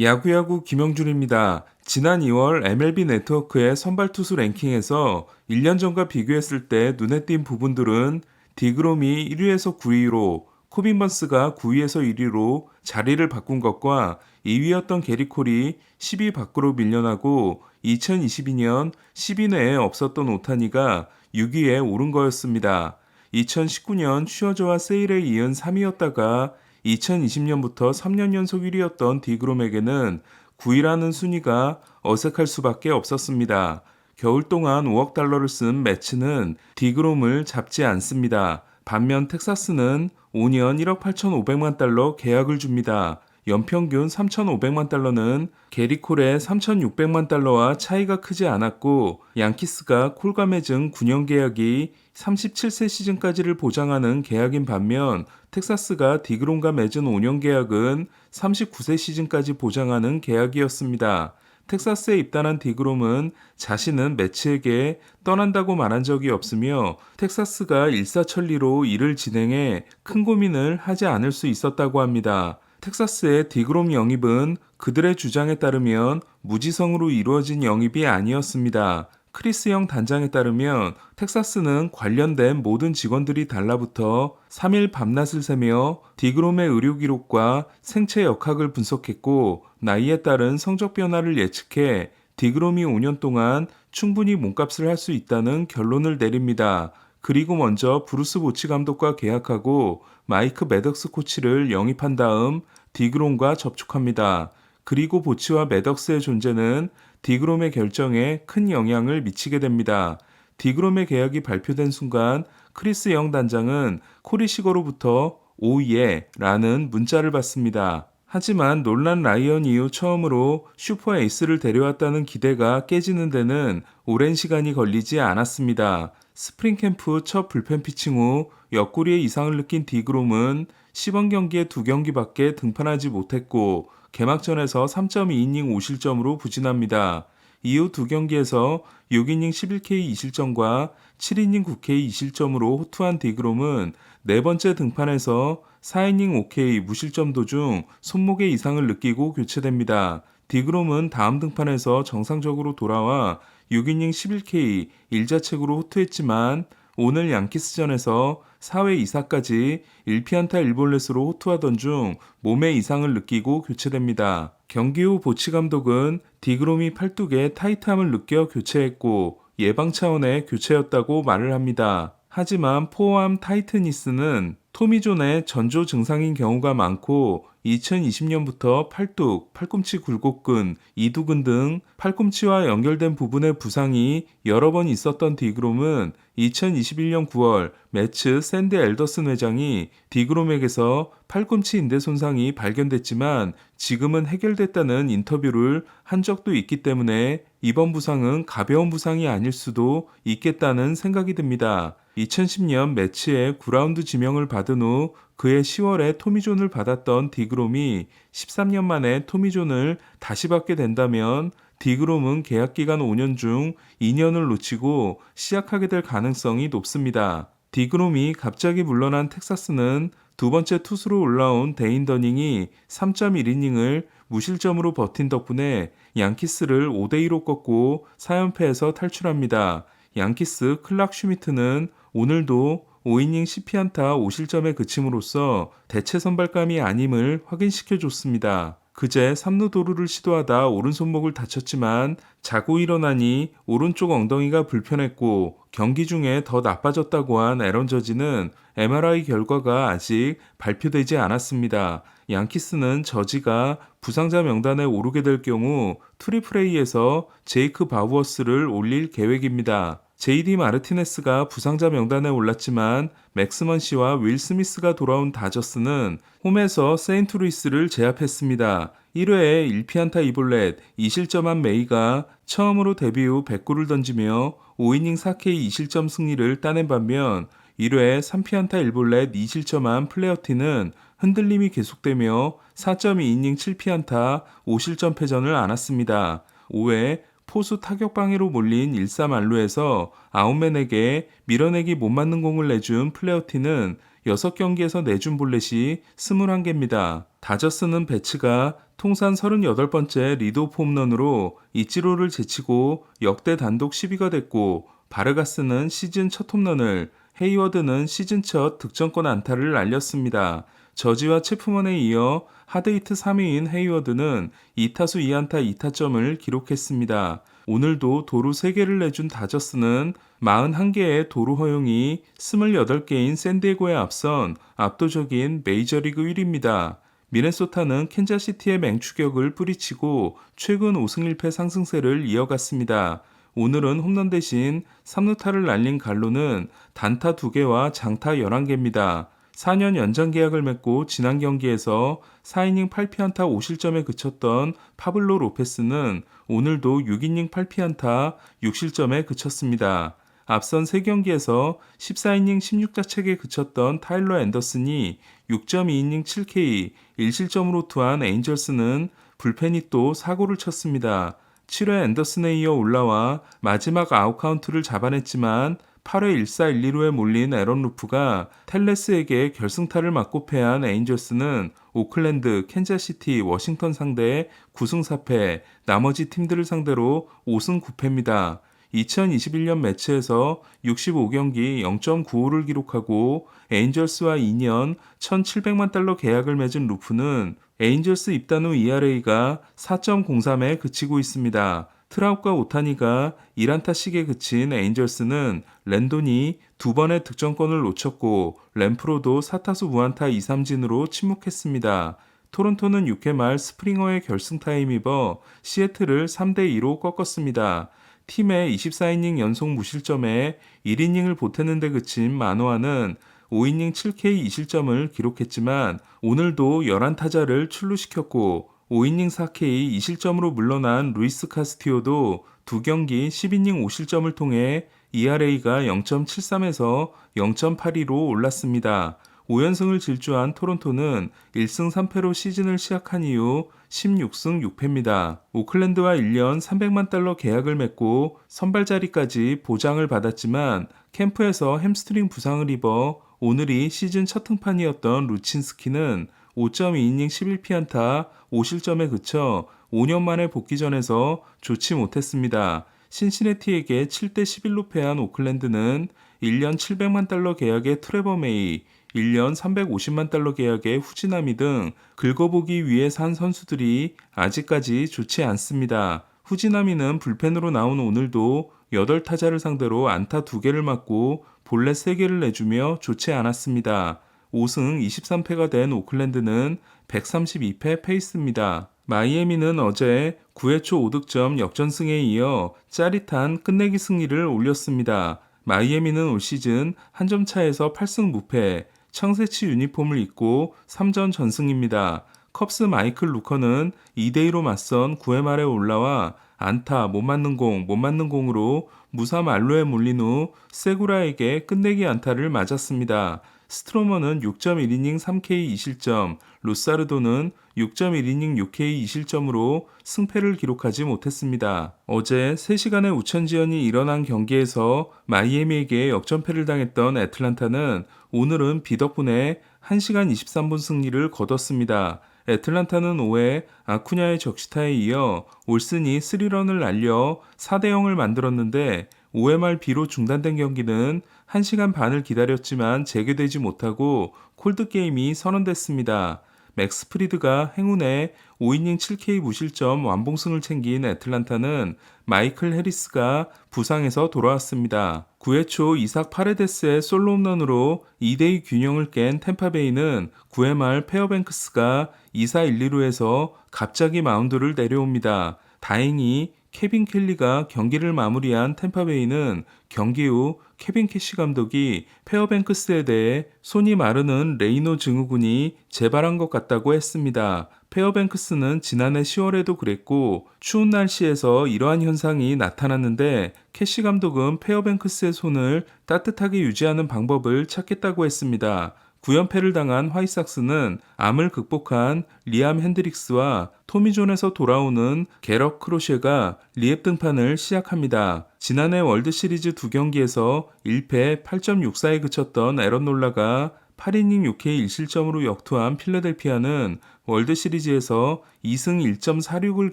야구야구 김영준입니다. 지난 2월 MLB 네트워크의 선발 투수 랭킹에서 1년 전과 비교했을 때 눈에 띈 부분들은 디그롬이 1위에서 9위로 코빈 번스가 9위에서 1위로 자리를 바꾼 것과 2위였던 게리 콜이 10위 밖으로 밀려나고 2022년 10위 내에 없었던 오타니가 6위에 오른 거였습니다. 2019년 슈어저와 세일에 이은 3위였다가 2020년부터 3년 연속 1위였던 디그롬에게는 9위라는 순위가 어색할 수밖에 없었습니다. 겨울 동안 5억 달러를 쓴 매치는 디그롬을 잡지 않습니다. 반면 텍사스는 5년 1억 8,500만 달러 계약을 줍니다. 연평균 3,500만 달러는 게리콜의 3,600만 달러와 차이가 크지 않았고 양키스가 콜과 맺은 9년 계약이 37세 시즌까지를 보장하는 계약인 반면 텍사스가 디그롬과 맺은 5년 계약은 39세 시즌까지 보장하는 계약이었습니다. 텍사스에 입단한 디그롬은 자신은 매치에게 떠난다고 말한 적이 없으며 텍사스가 일사천리로 일을 진행해 큰 고민을 하지 않을 수 있었다고 합니다. 텍사스의 디그롬 영입은 그들의 주장에 따르면 무지성으로 이루어진 영입이 아니었습니다. 크리스 영 단장에 따르면 텍사스는 관련된 모든 직원들이 달라붙어 3일 밤낮을 새며 디그롬의 의료 기록과 생체 역학을 분석했고 나이에 따른 성적 변화를 예측해 디그롬이 5년 동안 충분히 몸값을 할 수 있다는 결론을 내립니다. 그리고 먼저 브루스 보치 감독과 계약하고 마이크 매덕스 코치를 영입한 다음 디그롬과 접촉합니다. 그리고 보치와 매덕스의 존재는 디그롬의 결정에 큰 영향을 미치게 됩니다. 디그롬의 계약이 발표된 순간 크리스 영 단장은 코리 시거로부터 오예 라는 문자를 받습니다. 하지만 논란 라이언 이후 처음으로 슈퍼 에이스를 데려왔다는 기대가 깨지는 데는 오랜 시간이 걸리지 않았습니다. 스프링 캠프 첫 불펜 피칭 후 옆구리에 이상을 느낀 디그롬은 시범 경기에 두 경기밖에 등판하지 못했고 개막전에서 3.2이닝 5실점으로 부진합니다. 이후 두 경기에서 6이닝 11K 2실점과 7이닝 9K 2실점으로 호투한 디그롬은 네 번째 등판에서 4이닝 5K 무실점 도중 손목에 이상을 느끼고 교체됩니다. 디그롬은 다음 등판에서 정상적으로 돌아와 6이닝 11K 1자책으로 호투했지만 오늘 양키스전에서 4회 2사까지 1피안타 1볼넷으로 호투하던 중 몸에 이상을 느끼고 교체됩니다. 경기 후 보치 감독은 디그롬이 팔뚝에 타이트함을 느껴 교체했고 예방 차원의 교체였다고 말을 합니다. 하지만 포함 타이트니스는 토미존의 전조 증상인 경우가 많고 2020년부터 팔뚝, 팔꿈치 굴곡근, 이두근 등 팔꿈치와 연결된 부분의 부상이 여러 번 있었던 디그롬은 2021년 9월 매츠 샌드 엘더슨 회장이 디그롬에게서 팔꿈치 인대 손상이 발견됐지만 지금은 해결됐다는 인터뷰를 한 적도 있기 때문에 이번 부상은 가벼운 부상이 아닐 수도 있겠다는 생각이 듭니다. 2010년 매치에 9라운드 지명을 받은 후 그해 10월에 토미존을 받았던 디그롬이 13년 만에 토미존을 다시 받게 된다면 디그롬은 계약 기간 5년 중 2년을 놓치고 시작하게 될 가능성이 높습니다. 디그롬이 갑자기 물러난 텍사스는 두 번째 투수로 올라온 데인 더닝이 3.1이닝을 무실점으로 버틴 덕분에 양키스를 5대2로 꺾고 4연패에서 탈출합니다. 양키스 클락 슈미트는 오늘도 5이닝 10피안타 5실점에 그침으로써 대체 선발감이 아님을 확인시켜 줬습니다. 그제 삼루 도루를 시도하다 오른손목을 다쳤지만 자고 일어나니 오른쪽 엉덩이가 불편했고 경기 중에 더 나빠졌다고 한 에런 저지는 MRI 결과가 아직 발표되지 않았습니다. 양키스는 저지가 부상자 명단에 오르게 될 경우 트리플레이에서 제이크 바우어스를 올릴 계획입니다. JD 마르티네스가 부상자 명단에 올랐지만 맥스먼 씨와 윌 스미스가 돌아온 다저스는 홈에서 세인트루이스를 제압했습니다. 1회에 1피안타 2볼넷 2실점한 메이가 처음으로 데뷔 후 100구를 던지며 5이닝 4K 2실점 승리를 따낸 반면 1회에 3피안타 1볼넷 2실점한 플레어티는 흔들림이 계속되며 4.2이닝 7피안타 5실점 패전을 안았습니다. 5회 포수 타격 방해로 몰린 1-3안루에서 아웃맨에게 밀어내기 못 맞는 공을 내준 플레어티는 6경기에서 내준 볼넷이 21개입니다. 다저스는 배츠가 통산 38번째 리드오프 홈런으로 이치로를 제치고 역대 단독 10위가 됐고 바르가스는 시즌 첫 홈런을 헤이워드는 시즌 첫 득점권 안타를 날렸습니다. 저지와 체프먼에 이어 하드히트 3위인 헤이워드는 2타수 2안타 2타점을 기록했습니다. 오늘도 도루 3개를 내준 다저스는 41개의 도루 허용이 28개인 샌디에고에 앞선 압도적인 메이저리그 1위입니다. 미네소타는 캔자시티의 맹추격을 뿌리치고 최근 5승 1패 상승세를 이어갔습니다. 오늘은 홈런 대신 3루타를 날린 갈로는 단타 2개와 장타 11개입니다. 4년 연장 계약을 맺고 지난 경기에서 4이닝 8피안타 5실점에 그쳤던 파블로 로페스는 오늘도 6이닝 8피안타 6실점에 그쳤습니다. 앞선 3경기에서 14이닝 16자책에 그쳤던 타일러 앤더슨이 6.2이닝 7K 1실점으로 투한 에인절스는 불펜이 또 사고를 쳤습니다. 7회 앤더슨에 이어 올라와 마지막 아웃카운트를 잡아냈지만 8회 1사 1, 2루에 몰린 에런 루프가 텔레스에게 결승타를 맞고 패한 에인절스는 오클랜드, 캔자시티, 워싱턴 상대 9승 4패, 나머지 팀들을 상대로 5승 9패입니다. 2021년 매치에서 65경기 0.95를 기록하고 에인절스와 2년 1,700만 달러 계약을 맺은 루프는 에인절스 입단 후 ERA가 4.03에 그치고 있습니다. 트라웃과 오타니가 1안타씩에 그친 에인절스는 랜돈이 두 번의 득점권을 놓쳤고 램프로도 4타수 무안타 2, 3진으로 침묵했습니다. 토론토는 6회 말 스프링어의 결승타에 힘입어 시애틀을 3대2로 꺾었습니다. 팀의 24이닝 연속 무실점에 1이닝을 보태는데 그친 마노아는 5이닝 7K 2실점을 기록했지만 오늘도 11타자를 출루시켰고 5이닝 4K 2실점으로 물러난 루이스 카스티오도 두 경기 10이닝 5실점을 통해 ERA가 0.73에서 0.82로 올랐습니다. 5연승을 질주한 토론토는 1승 3패로 시즌을 시작한 이후 16승 6패입니다. 오클랜드와 1년 300만 달러 계약을 맺고 선발 자리까지 보장을 받았지만 캠프에서 햄스트링 부상을 입어 오늘이 시즌 첫 등판이었던 루친스키는 5.2이닝 11피안타 5실점에 그쳐 5년 만에 복귀전에서 좋지 못했습니다. 신시내티에게 7대 11로 패한 오클랜드는 1년 700만 달러 계약의 트레버 메이, 1년 350만 달러 계약의 후지나미 등 긁어보기 위해 산 선수들이 아직까지 좋지 않습니다. 후지나미는 불펜으로 나온 오늘도 8타자를 상대로 안타 2개를 맞고 볼넷 3개를 내주며 좋지 않았습니다. 5승 23패가 된 오클랜드는 132패 페이스입니다. 마이애미는 어제 9회 초 5득점 역전승에 이어 짜릿한 끝내기 승리를 올렸습니다. 마이애미는 올 시즌 한 점 차에서 8승 무패, 청새치 유니폼을 입고 3전 전승입니다. 컵스 마이클 루커는 2대2로 맞선 9회 말에 올라와 안타, 못 맞는 공, 못 맞는 공으로 무사 만루에 몰린 후 세구라에게 끝내기 안타를 맞았습니다. 스트로머는 6.1이닝 3K 2실점, 로사르도는 6.1이닝 6K 2실점으로 승패를 기록하지 못했습니다. 어제 3시간의 우천지연이 일어난 경기에서 마이애미에게 역전패를 당했던 애틀란타는 오늘은 비 덕분에 1시간 23분 승리를 거뒀습니다. 애틀란타는 5회 아쿠냐의 적시타에 이어 올슨이 3런을 날려 4대 0을 만들었는데 5회 말 비로 중단된 경기는 1시간 반을 기다렸지만 재개되지 못하고 콜드게임이 선언됐습니다. 맥스 프리드가 행운에 5이닝 7K 무실점 완봉승을 챙긴 애틀란타는 마이클 해리스가 부상에서 돌아왔습니다. 9회 초 이삭 파레데스의 솔로 홈런으로 2대2 균형을 깬 템파베이는 9회 말 페어뱅크스가 2사 1, 2루에서 갑자기 마운드를 내려옵니다. 다행히 케빈 켈리가 경기를 마무리한 템파베이는 경기 후 케빈 캐시 감독이 페어뱅크스에 대해 손이 마르는 레이노 증후군이 재발한 것 같다고 했습니다. 페어뱅크스는 지난해 10월에도 그랬고 추운 날씨에서 이러한 현상이 나타났는데 캐시 감독은 페어뱅크스의 손을 따뜻하게 유지하는 방법을 찾겠다고 했습니다. 9연패를 당한 화이삭스는 암을 극복한 리암 핸드릭스와 토미존에서 돌아오는 게럭 크로셰가 리앱 등판을 시작합니다. 지난해 월드시리즈 두 경기에서 1패 8.64에 그쳤던 에런 놀라가 8이닝 6K 1실점으로 역투한 필라델피아는 월드 시리즈에서 2승 1.46을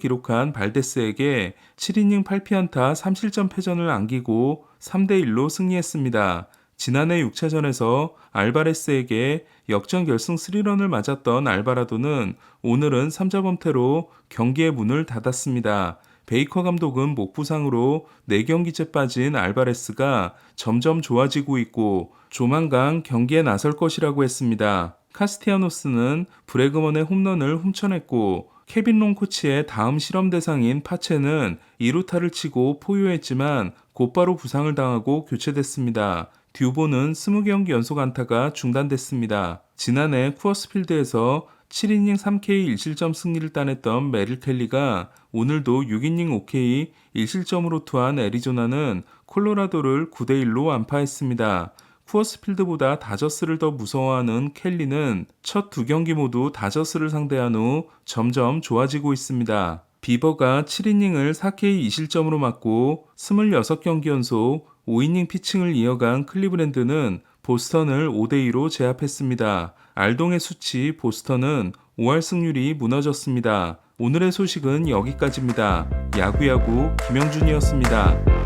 기록한 발데스에게 7이닝 8피안타 3실점 패전을 안기고 3대1로 승리했습니다. 지난해 6차전에서 알바레스에게 역전 결승 3런을 맞았던 알바라도는 오늘은 3자 범퇴로 경기의 문을 닫았습니다. 베이커 감독은 목 부상으로 4경기째 빠진 알바레스가 점점 좋아지고 있고 조만간 경기에 나설 것이라고 했습니다. 카스티아노스는 브레그먼의 홈런을 훔쳐냈고 케빈 롱 코치의 다음 실험 대상인 파체는 2루타를 치고 포효했지만 곧바로 부상을 당하고 교체됐습니다. 듀보는 20경기 연속 안타가 중단됐습니다. 지난해 쿠어스필드에서 7이닝 3K 1실점 승리를 따냈던 메릴 켈리가 오늘도 6이닝 5K 1실점으로 투한 애리조나는 콜로라도를 9대1로 안파했습니다. 쿠어스필드보다 다저스를 더 무서워하는 켈리는 첫 두 경기 모두 다저스를 상대한 후 점점 좋아지고 있습니다. 비버가 7이닝을 4K 2실점으로 맞고 26경기 연속 5이닝 피칭을 이어간 클리브랜드는 보스턴을 5대2로 제압했습니다. 알동의 수치 보스턴은 5할 승률이 무너졌습니다. 오늘의 소식은 여기까지입니다. 야구야구 김영준이었습니다.